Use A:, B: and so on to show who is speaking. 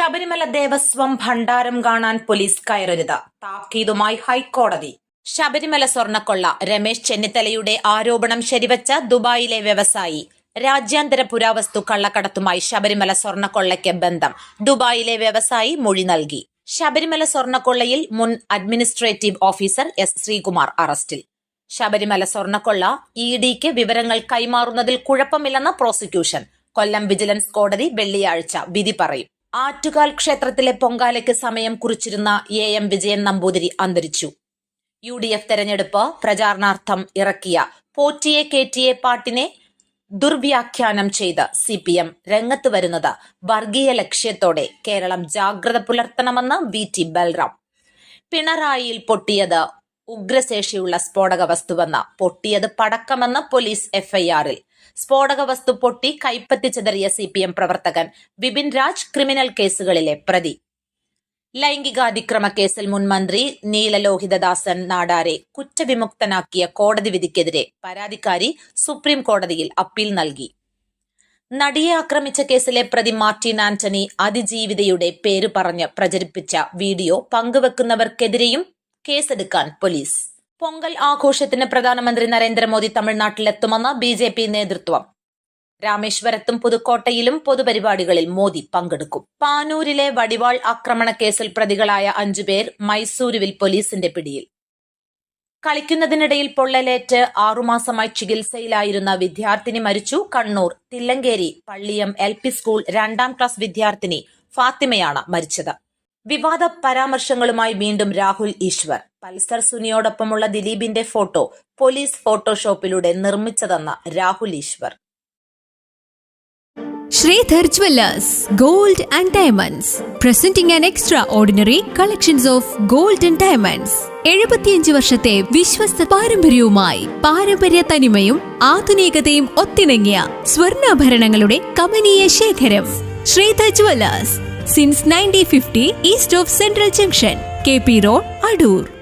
A: ശബരിമല ദേവസ്വം ഭണ്ഡാരം കാണാൻ പോലീസ് കയറരുത്. താക്കീതുമായി ഹൈക്കോടതി. ശബരിമല സ്വർണക്കൊള്ള രമേശ് ചെന്നിത്തലയുടെ ആരോപണം ശരിവച്ച ദുബായിലെ വ്യവസായി. രാജ്യാന്തര പുരാവസ്തു കള്ളക്കടത്തുമായി ശബരിമല സ്വർണക്കൊള്ളയ്ക്ക് ബന്ധം. ദുബായിലെ വ്യവസായി മൊഴി നൽകി. ശബരിമല സ്വർണക്കൊള്ളയിൽ മുൻ അഡ്മിനിസ്ട്രേറ്റീവ് ഓഫീസർ എസ് ശ്രീകുമാർ അറസ്റ്റിൽ. ശബരിമല സ്വർണക്കൊള്ള ഇ ഡിക്ക് വിവരങ്ങൾ കൈമാറുന്നതിൽ കുഴപ്പമില്ലെന്ന പ്രോസിക്യൂഷൻ. കൊല്ലം വിജിലൻസ് കോടതി വെള്ളിയാഴ്ച വിധി പറയും. ആറ്റുകാൽ ക്ഷേത്രത്തിലെ പൊങ്കാലയ്ക്ക് സമയം കുറിച്ചിരുന്ന എ എം വിജയൻ നമ്പൂതിരി അന്തരിച്ചു. യു ഡി എഫ് തെരഞ്ഞെടുപ്പ് പ്രചാരണാർത്ഥം ഇറക്കിയ പോറ്റിയെ കേറ്റിയെ പാട്ടിനെ ദുർവ്യാഖ്യാനം ചെയ്ത സി പി എം രംഗത്ത് വരുന്നത് വർഗീയ ലക്ഷ്യത്തോടെ കേരളം ജാഗ്രത പുലർത്തണമെന്ന് വി ടി ബൽറാം. പിണറായിയിൽ പൊട്ടിയത് ഉഗ്രശേഷിയുള്ള സ്ഫോടക വസ്തുവെന്ന് പൊട്ടിയത് പടക്കമെന്ന് പോലീസ് എഫ്ഐആറിൽ സ്ഫോടക വസ്തു പൊട്ടി കൈപ്പത്തി ചെതറിയ സി പി എം പ്രവർത്തകൻ ബിപിൻ രാജ് ക്രിമിനൽ കേസുകളിലെ പ്രതി. ലൈംഗികാതിക്രമ കേസിൽ മുൻ മന്ത്രി നീലലോഹിതദാസൻ നാടാരെ കുറ്റവിമുക്തനാക്കിയ കോടതി വിധിക്കെതിരെ പരാതിക്കാരി സുപ്രീം കോടതിയിൽ അപ്പീൽ നൽകി. നടിയെ ആക്രമിച്ച കേസിലെ പ്രതി മാർട്ടിൻ ആന്റണി അതിജീവിതയുടെ പേര് പറഞ്ഞ് പ്രചരിപ്പിച്ച വീഡിയോ പങ്കുവെക്കുന്നവർക്കെതിരെയും കേസെടുക്കാൻ പോലീസ്. പൊങ്കൽ ആഘോഷത്തിന് പ്രധാനമന്ത്രി നരേന്ദ്രമോദി തമിഴ്നാട്ടിലെത്തുമെന്ന് ബി ജെ പി നേതൃത്വം. രാമേശ്വരത്തും പുതുക്കോട്ടയിലും പൊതുപരിപാടികളിൽ മോദി പങ്കെടുക്കും. പാനൂരിലെ വടിവാൾ ആക്രമണ കേസിൽ പ്രതികളായ അഞ്ചുപേർ മൈസൂരുവിൽ പോലീസിന്റെ പിടിയിൽ. കളിക്കുന്നതിനിടയിൽ പൊള്ളലേറ്റ് ആറുമാസമായി ചികിത്സയിലായിരുന്ന വിദ്യാർത്ഥിനി മരിച്ചു. കണ്ണൂർ തില്ലങ്കേരി പള്ളിയം എൽ സ്കൂൾ രണ്ടാം ക്ലാസ് വിദ്യാർത്ഥിനി ഫാത്തിമയാണ് മരിച്ചത്. വിവാദ പരാമർശങ്ങളുമായി വീണ്ടും രാഹുൽ ഈശ്വർ. പൾസർ സുനിയോടൊപ്പമുള്ള ദിലീപിന്റെ ഫോട്ടോ പോലീസ് ഫോട്ടോഷോപ്പിലൂടെ നിർമ്മിച്ചതെന്ന Rahul Easwar.
B: Sreedhar jewellers gold and diamonds. Presenting and extraordinary collections of gold and diamonds എഴുപത്തിയഞ്ച് വർഷത്തെ വിശ്വസ്ത പാരമ്പര്യവുമായി പാരമ്പര്യ തനിമയും ആധുനികതയും ഒത്തിണങ്ങിയ സ്വർണാഭരണങ്ങളുടെ കമനീയ ശേഖരം. Sreedhar jewellers since 1950 east of Central Junction, KP Road, Adur.